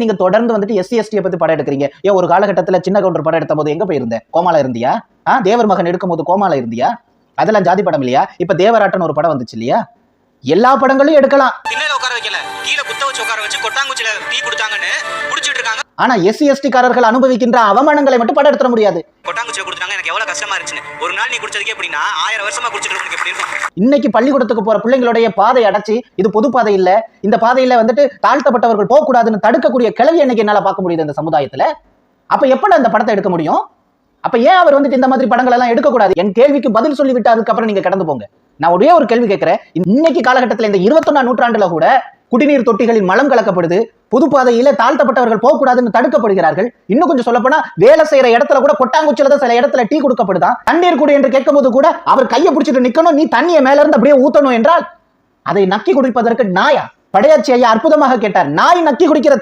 நீங்க தொடர்ந்து வந்துட்டு எஸ்சி எஸ்டியை பத்தி படம் எடுக்கிறீங்க. ஏன் ஒரு காலகட்டத்துல சின்ன கவுண்டர் படம் எடுத்த போது எங்க போயிருந்த? கோமால இருந்தியா? ஆ தேவர் மகன் எடுக்கும் போது கோமால இருந்தியா? அதெல்லாம் ஜாதி படம் இல்லையா? இப்ப தேவராட்டன் ஒரு படம் வந்துச்சு இல்லையா? எல்லா படங்களையும் எடுக்கலாம். திண்ணையில உட்கார வைக்கல. கீழே குத்த வச்சு உட்கார வச்சு கொட்டாங்குச்சியில டீ கொடுத்தாங்கன்னு ஆனா எஸ்சி எஸ்டி காரர்கள் அனுபவிக்கின்ற அவமானங்களை மட்டும் படம் எடுத்துட முடியாது. கொட்டாங்குச்சில கொடுத்தாங்க எனக்கு எவ்வளவு கஷ்டமா இருந்துச்சு ஒரு நாள் நீ குடிச்சதுக்கே எப்படின்னா ஆயிரம் வருஷமா குடிச்சிட்டு இருக்கவனுக்கு எப்படி இருக்கும்? இன்னைக்கு பள்ளிக்கூடத்துக்கு போற பிள்ளைங்களுடைய பாதை அடைச்சி இது பொது பாதை இல்ல இந்த பாதையில வந்துட்டு தாழ்த்தப்பட்டவர்கள் போக கூடாதுன்னு தடுக்கக்கூடிய கிளவி இன்னைக்கு என்னால பார்க்க முடியுது இந்த சமுதாயத்துல. அப்ப எப்படா இந்த படத்தை எடுக்க முடியும்? அப்ப ஏன் அவர் வந்துட்டு இந்த மாதிரி படங்கள் எல்லாம் எடுக்கக்கூடாது? என் கேள்விக்கு பதில் சொல்லிவிட்டு அதுக்கப்புறம் நீங்க கடந்து போங்க. நான் ஒரே ஒரு கேள்வி கேட்கிறேன். இன்னைக்கு காலகட்டத்தில் இந்த இருபத்தொன்னாம் நூற்றாண்டுல கூட குடிநீர் தொட்டிகளில் மலம் கலக்கப்படுது. பொது பாதையில தாழ்த்தப்பட்டவர்கள் போகக்கூடாதுன்னு தடுக்கப்படுகிறார்கள். இன்னும் கொஞ்சம் சொல்லப்போனா வேலை செய்யற இடத்துல கூட கொட்டாங்குச்சில தான் சில இடத்துல டீ கொடுக்கப்படுதான் தண்ணீர் குடி என்று கேட்கும்போது கூட அவர் கையை பிடிச்சிட்டு நிக்கணும் நீ தண்ணியை மேல இருந்து அப்படியே ஊத்தணும் என்றால் அதை நக்கி குடிப்பதற்கு நாயா? படையாச்சி ஐயா அற்புதமாக கேட்டார் நாய் நக்கி குடிக்கிற